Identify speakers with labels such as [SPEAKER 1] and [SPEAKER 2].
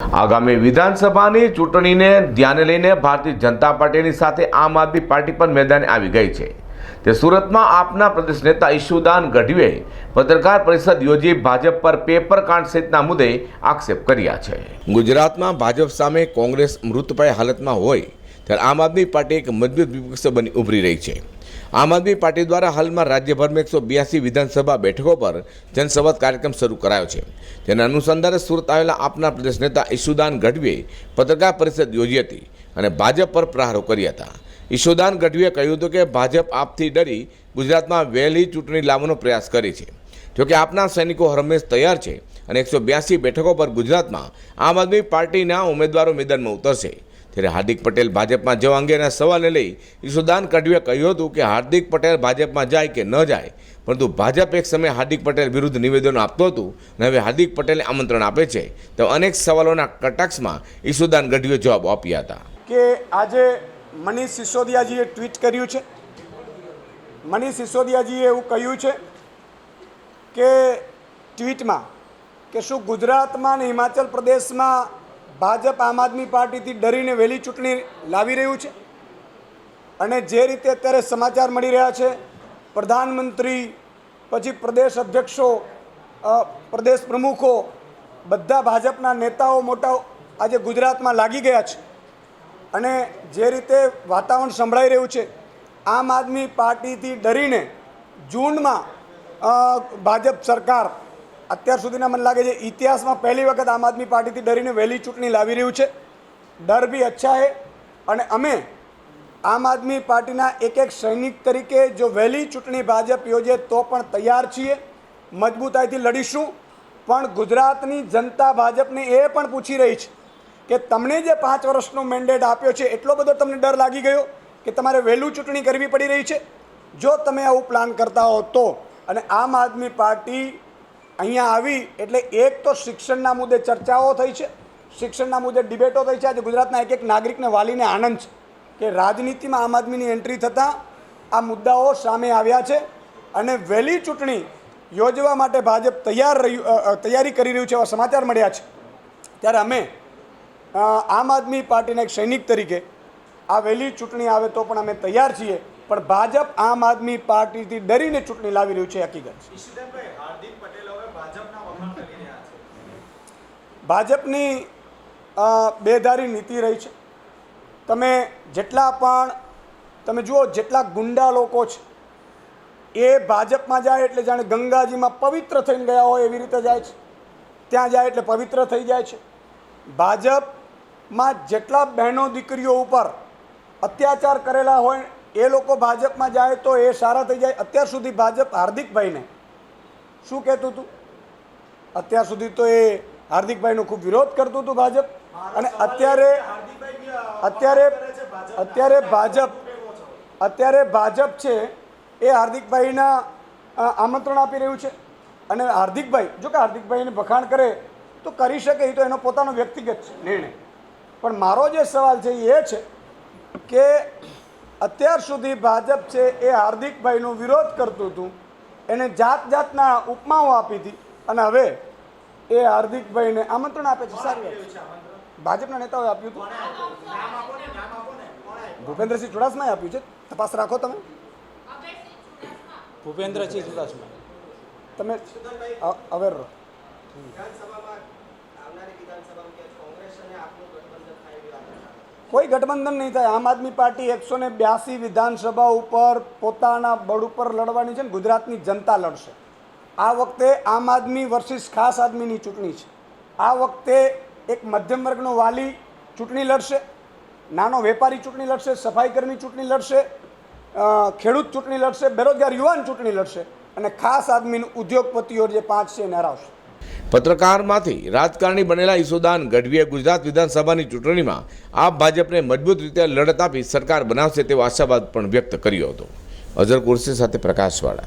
[SPEAKER 1] આગામી વિધાનસભાની ચૂંટણીને ધ્યાને લઈને ભારતીય જનતા પાર્ટીની સાથે આમ આદમી પાર્ટી પણ મેદાને આવી ગઈ છે. તે સુરતમાં આપના પ્રદેશ નેતા ઈશુદાન ગઢવીએ પત્રકાર પરિષદ યોજી ભાજપ પર પેપર કાંડ સહિતના મુદ્દે આક્ષેપ કર્યા છે. ગુજરાતમાં ભાજપ સામે કોંગ્રેસ મૃતપાય હાલતમાં હોય, ત્યારે આમ આદમી પાર્ટી એક મજબૂત વિપક્ષ બની ઉભરી રહી છે. આમ આદમી પાર્ટી દ્વારા હાલમાં રાજ્યભરમાં એકસો બ્યાસી વિધાનસભા બેઠકો પર જનસંવાદ કાર્યક્રમ શરૂ કરાયો છે. તેના અનુસંધાને સુરત આવેલા આપના પ્રદેશ નેતા ઈશુદાન ગઢવીએ પત્રકાર પરિષદ યોજી હતી અને ભાજપ પર પ્રહારો કર્યા હતા. ઈશુદાન ગઢવીએ કહ્યું હતું કે ભાજપ આપથી ડરી ગુજરાતમાં વહેલી ચૂંટણી લાવવાનો પ્રયાસ કરે છે. જોકે આપના સૈનિકો હરમેશ તૈયાર છે અને એકસો બ્યાસી બેઠકો પર ગુજરાતમાં આમ આદમી પાર્ટીના ઉમેદવારો મેદાનમાં ઉતરશે. ત્યારે હાર્દિક પટેલ ભાજપમાં જવા અંગેના સવાલને લઈ ઈશુદાન ગઢવીએ કહ્યું હતું કે હાર્દિક પટેલ ભાજપમાં જાય કે ન જાય, પરંતુ ભાજપ એક સમયે હાર્દિક પટેલ વિરુદ્ધ નિવેદનો આપતું હતું અને હવે હાર્દિક પટેલને આમંત્રણ આપે છે. તો અનેક સવાલોના કટાક્ષમાં ઈશુદાન ગઢવીએ જવાબો આપ્યા હતા.
[SPEAKER 2] કે આજે મનીષ સિસોદિયાજીએ ટ્વીટ કર્યું છે. મનીષ સિસોદિયાજીએ એવું કહ્યું છે કે ટ્વીટમાં કે શું ગુજરાતમાં અને હિમાચલ પ્રદેશમાં ભાજપ આમ આદમી પાર્ટીથી ડરીને વહેલી ચૂંટણી લાવી રહ્યું છે? અને જે રીતે અત્યારે સમાચાર મળી રહ્યા છે, પ્રધાનમંત્રી, પછી પ્રદેશ અધ્યક્ષો પ્રદેશ પ્રમુખો, બધા ભાજપના નેતાઓ મોટા આજે ગુજરાતમાં લાગી ગયા છે. અને જે રીતે વાતાવરણ સંભળાઈ રહ્યું છે, આમ આદમી પાર્ટીથી ડરીને જૂનમાં ભાજપ સરકાર અત્યાર સુધીના મને લાગે છે, ઇતિહાસમાં પહેલી વખત આમ આદમી પાર્ટીથી ડરીને વહેલી ચૂંટણી લાવી રહ્યું છે. ડર બી અચ્છા હે. અને અમે આમ આદમી પાર્ટીના એક એક સૈનિક તરીકે જો વહેલી ચૂંટણી ભાજપ યોજે તો પણ તૈયાર છીએ. મજબૂતાઈથી લડીશું. પણ ગુજરાતની જનતા ભાજપને એ પણ પૂછી રહી છે કે તમને જે પાંચ વર્ષનો મેન્ડેટ આપ્યો છે, એટલો બધો તમને ડર લાગી ગયો કે તમારે વહેલું ચૂંટણી કરવી પડી રહી છે? જો તમે આવું પ્લાન કરતા હો તો. અને આમ આદમી પાર્ટી અહીંયા આવી એટલે એક તો શિક્ષણના મુદ્દે ચર્ચાઓ થઈ છે, શિક્ષણના મુદ્દે ડિબેટો થઈ છે. આજે ગુજરાતના એક એક નાગરિકને વાલીને આનંદ છે કે રાજનીતિમાં આમ આદમીની એન્ટ્રી થતાં આ મુદ્દાઓ સામે આવ્યા છે. અને વહેલી ચૂંટણી યોજવા માટે ભાજપ તૈયાર રહ્યું તૈયારી કરી રહ્યું છે એવા સમાચાર મળ્યા છે. ત્યારે અમે આમ આદમી પાર્ટીના એક સૈનિક તરીકે આ વહેલી ચૂંટણી આવે તો પણ અમે તૈયાર છીએ પણ ભાજપ આમ આદમી પાર્ટીથી ડરીને ચૂંટણી લાવી રહ્યું છે હકીકત.
[SPEAKER 3] ભાજપના
[SPEAKER 2] બેધારી નીતિ રહી છે. તમે જેટલા પણ તમે જુઓ જેટલા ગુંડા લોકો છે એ ભાજપમાં જાય એટલે જાણે ગંગાજીમાં પવિત્ર થઈને ગયા હોય એવી રીતે જાય છે. ત્યાં જાય એટલે પવિત્ર થઈ જાય છે. ભાજપમાં જેટલા બહેનો દીકરીઓ ઉપર અત્યાચાર કરેલા હોય એ લોકો ભાજપમાં જાય તો એ સારા થઈ જાય. અત્યાર સુધી ભાજપ હાર્દિકભાઈને શું કહેતું હતું? અત્યાર સુધી તો એ હાર્દિકભાઈનો ખૂબ વિરોધ કરતું હતું ભાજપ. અને અત્યારે અત્યારે. અત્યારે ભાજપ અત્યારે ભાજપ છે એ હાર્દિકભાઈના આમંત્રણ આપી રહ્યું છે. અને હાર્દિકભાઈ જો કે હાર્દિકભાઈને વખાણ કરે તો કરી શકે એ તો એનો પોતાનો વ્યક્તિગત છે નિર્ણય. પણ મારો જે સવાલ છે એ છે કે અત્યાર સુધી ભાજપ છે એ હાર્દિકભાઈનો વિરોધ કરતું હતું એને જાત જાતના ઉપમાઓ આપી હતી અને હવે એ હાર્દિકભાઈને આમંત્રણ આપે છે. સારી. ભાજપના નેતાઓએ આપ્યું હતું.
[SPEAKER 3] નામ આપો ને નામ આપો ને કોણ આપ્યું?
[SPEAKER 2] ભૂપેન્દ્રસિંહ ચુડાસમાએ આપ્યું છે. તપાસ રાખો તમે.
[SPEAKER 4] ભૂપેન્દ્રસિંહ ચુડાસમા.
[SPEAKER 2] તમે અ- અવેર રહો.
[SPEAKER 3] વિધાનસભામાં આવનારી વિધાનસભામાં
[SPEAKER 2] કોઈ ગઠબંધન નહીં થાય. આમ આદમી પાર્ટી એકસો ને બ્યાસી વિધાનસભા ઉપર પોતાના બળ ઉપર લડવાની છે ને ગુજરાતની જનતા લડશે. આ વખતે આમ આદમી વર્સિસ ખાસ આદમીની ચૂંટણી છે. આ વખતે એક મધ્યમ વર્ગનો વાલી ચૂંટણી લડશે, નાનો વેપારી ચૂંટણી લડશે સફાઈ કર્મી ચૂંટણી લડશે ખેડૂત ચૂંટણી લડશે, બેરોજગાર યુવાન ચૂંટણી લડશે અને ખાસ આદમીનું ઉદ્યોગપતિઓ જે પાંચ છે એને હરાવશે.
[SPEAKER 1] પત્રકારમાંથી રાજકારણી બનેલા ઈસુદાન ગઢવીએ ગુજરાત વિધાનસભાની ચૂંટણીમાં આપ ભાજપને મજબૂત રીતે લડત આપી સરકાર બનાવશે તેવો આશાવાદ પણ વ્યક્ત કર્યો હતો. અઝર કુરશી સાથે પ્રકાશવાળા.